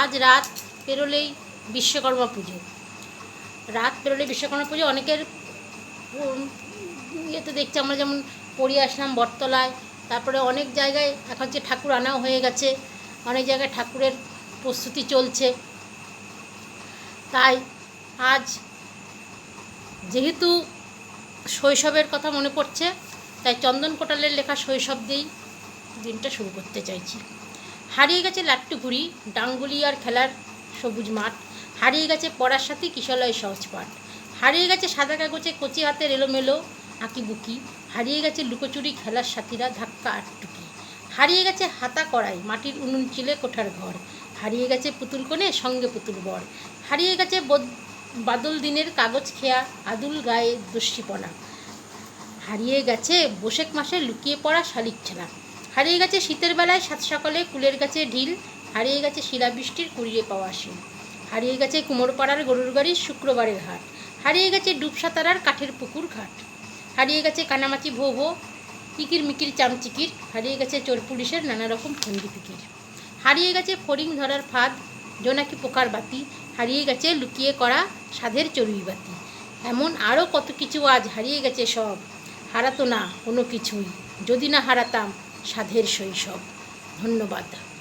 আজ রাত পেরোলেই বিশ্বকর্মা পুজো। রাত পেরোলেই বিশ্বকর্মা পুজো, অনেকের ইয়েতে দেখছি আমরা যেমন পড়িয়ে আসলাম বটতলায়, তারপরে অনেক জায়গায় এখন যে ঠাকুর আনাও হয়ে গেছে, অনেক জায়গায় ঠাকুরের প্রস্তুতি চলছে। তাই আজ যেহেতু শৈশবের কথা মনে পড়ছে, তাই চন্দন কোটালের লেখা শৈশব দিয়েই দিনটা শুরু করতে চাইছি। হারিয়ে গেছে লাট্টু ঘুড়ি, ডাঙ্গুলি আর খেলার সবুজ মাঠ। হারিয়ে গেছে পড়ার সাথে কিশলয় সহজ পাঠ। হারিয়ে গেছে সাদা কাগজে কচি হাতের এলোমেলো আঁকি বুকি। হারিয়ে গেছে লুকোচুরি খেলার সাথীরা ধাক্কা আটটুকি হারিয়ে গেছে হাতা কড়াই, মাটির উনুন চিলে কোঠার ঘর। হারিয়ে গেছে পুতুল কোণে সঙ্গে পুতুল বর। হারিয়ে গেছে বদ- বাদল দিনের কাগজ খেয়া, আদুল গায়ে দস্যিপনা। হারিয়ে গেছে বসেক মাসে লুকিয়ে পড়া শালিক ছেলা হারিয়ে গেছে শীতের বেলায়, সাত সকালে কুলের গাছে ঢিল, হারিয়ে গেছে শিলাবৃষ্টির কুড়িয়ে পাওয়া শিল হারিয়ে গেছে কুমোরপাড়ার গরুর গাড়ির শুক্রবারের হাট। হারিয়ে গেছে ডুবসাতারার কাঠের পুকুর ঘাট। হারিয়ে গেছে কানামাচি ভো ভো ইকির মিকির চামচিকির। হারিয়ে গেছে চোর পুলিশের নানা রকম ফন্দি ফিকির। হারিয়ে গেছে ফড়িং ধরার ফাঁদ, জোনাকি পোকার বাতি। হারিয়ে গেছে লুকিয়ে করা সাধের চড়ুই বাতি। এমন আরও কত কিছু আজ হারিয়ে গেছে সব। হারাতো না কোনো কিছুই। যদি না হারাতাম সাধের শৈশব। ধন্যবাদ।